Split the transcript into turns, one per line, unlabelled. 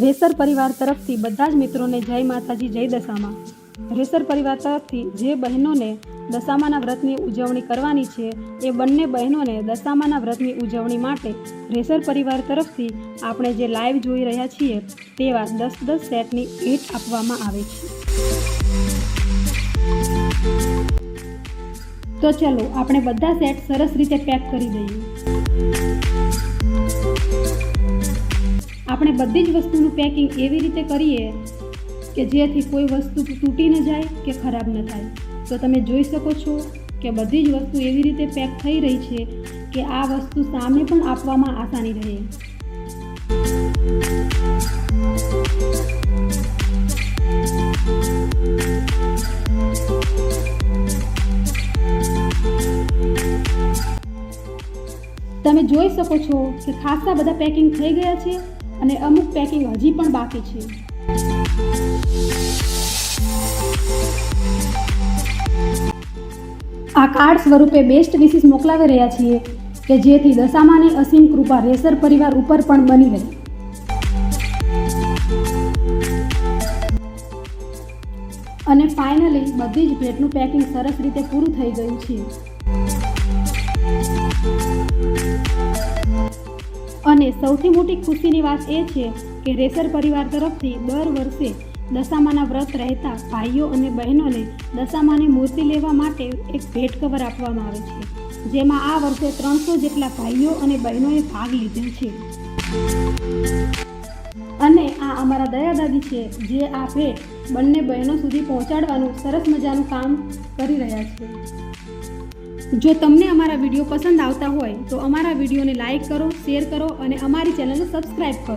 Racer પરિવાર તરફથી બધા જ મિત્રોને જય માતાજી, જય દશામાં. રેસર પરિવાર તરફથી જે બહેનોને દશામાના વ્રતની ઉજવણી કરવાની છે, એ બંને બહેનોને દશામાના વ્રતની ઉજવણી માટે રેસર પરિવાર તરફથી આપણે જે લાઈવ જોઈ રહ્યા છીએ, તેવા દસ દસ સેટની ભેટ આપવામાં આવે છે. તો ચલો, આપણે બધા સેટ સરસ રીતે પેક કરી દઈએ. આપણે બધી જ વસ્તુનું પેકિંગ એવી રીતે કરીએ કે જેથી કોઈ વસ્તુ તૂટી ન જાય કે ખરાબ ન થાય. તો તમે જોઈ શકો છો કે બધી જ વસ્તુ એવી રીતે પેક થઈ રહી છે કે આ વસ્તુ સામે પણ આપવામાં આસાની રહે. તમે જોઈ શકો છો કે ખાસા બધા પેકિંગ થઈ ગયા છે. અને અમુક પેકિંગ હજી પણ બાકી છે. આ કાર્ડ સ્વરૂપે બેસ્ટ વિશિસ મોકલાવી રહ્યા છીએ કે જેથી દશામાની અસીમ કૃપા રેસર પરિવાર ઉપર પણ બની રહે. અને ફાઇનલી બધી જ ભેટનું પેકિંગ સરસ રીતે પૂરું થઈ ગયું છે. અને સૌથી મોટી ખુશીની વાત એ છે કે રેસર પરિવાર તરફથી દર વર્ષે દશામાના વ્રત રહેતા ભાઈઓ અને બહેનોને દશામાની મૂર્તિ લેવા માટે એક ભેટ કવર આપવામાં આવે છે, જેમાં આ વર્ષે ત્રણસો જેટલા ભાઈઓ અને બહેનોએ ભાગ લીધેલ છે. અને આ અમારા દયા દાદી છે, જે આ ભેટ બંને બહેનો સુધી પહોંચાડવાનું સરસ મજાનું કામ કરી રહ્યા છે. જો તમને અમારા વીડિયો પસંદ આવતા હોય તો અમારા વિડીયોને લાઇક કરો, શેર કરો અને અમારી ચેનલને સબસ્ક્રાઈબ કરો.